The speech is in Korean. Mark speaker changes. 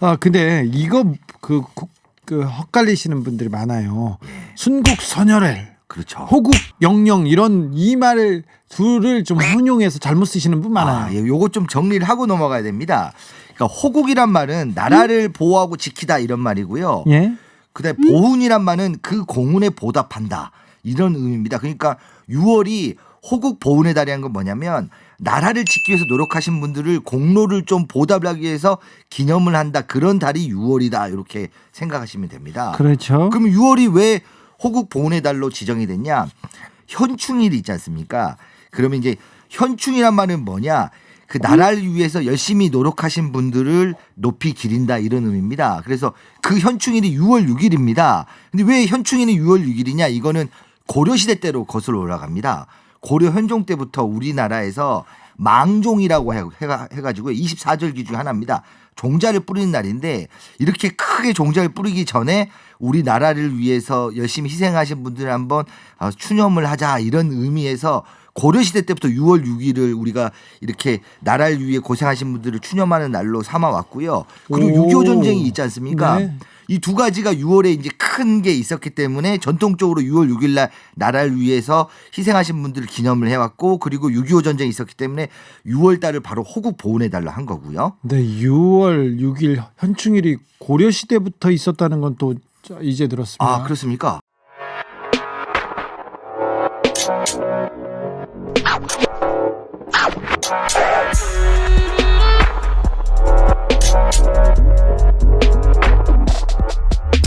Speaker 1: 아 근데 이거 그, 국- 그 헛갈리시는 분들이 많아요. 순국 선열el,
Speaker 2: 그렇죠.
Speaker 1: 호국 영령 이런 이 말을 둘을 좀 혼용해서 잘못 쓰시는 분 많아요.
Speaker 2: 아, 예, 요거 좀 정리를 하고 넘어가야 됩니다. 그러니까 호국이란 말은 나라를 보호하고 지키다 이런 말이고요.
Speaker 1: 예.
Speaker 2: 그다음에 보훈이란 말은 그 공훈에 보답한다 이런 의미입니다. 그러니까 6월이 호국 보훈의 달이라는 건 뭐냐면 나라를 지키기 위해서 노력하신 분들을 공로를 좀 보답을 하기 위해서 기념을 한다 그런 달이 6월이다 이렇게 생각하시면 됩니다.
Speaker 1: 그렇죠.
Speaker 2: 그럼 6월이 왜 호국 보훈의 달로 지정이 됐냐? 현충일이 있지 않습니까? 그러면 이제 현충이란 말은 뭐냐? 그 나라를 위해서 열심히 노력하신 분들을 높이 기린다 이런 의미입니다. 그래서 그 현충일이 6월 6일입니다. 근데 왜 현충일이 6월 6일이냐? 이거는 고려 시대 때로 거슬러 올라갑니다. 고려 현종 때부터 우리나라에서 망종이라고 해- 해가- 해가지고 24절기 중 하나입니다. 종자를 뿌리는 날인데 이렇게 크게 종자를 뿌리기 전에 우리 나라를 위해서 열심히 희생하신 분들 한번 어, 추념을 하자 이런 의미에서 고려 시대 때부터 6월 6일을 우리가 이렇게 나라를 위해 고생하신 분들을 추념하는 날로 삼아 왔고요. 그리고
Speaker 1: 오.
Speaker 2: 6.25 전쟁이 있지 않습니까?
Speaker 1: 네.
Speaker 2: 이 두 가지가 6월에 이제 큰 게 있었기 때문에 전통적으로 6월 6일 날 나라를 위해서 희생하신 분들을 기념을 해왔고 그리고 6.25 전쟁이 있었기 때문에 6월 달을 바로 호국 보훈의 달로 한 거고요.
Speaker 1: 네, 6월 6일 현충일이 고려 시대부터 있었다는 건 또 이제 들었습니다.
Speaker 2: 아 그렇습니까?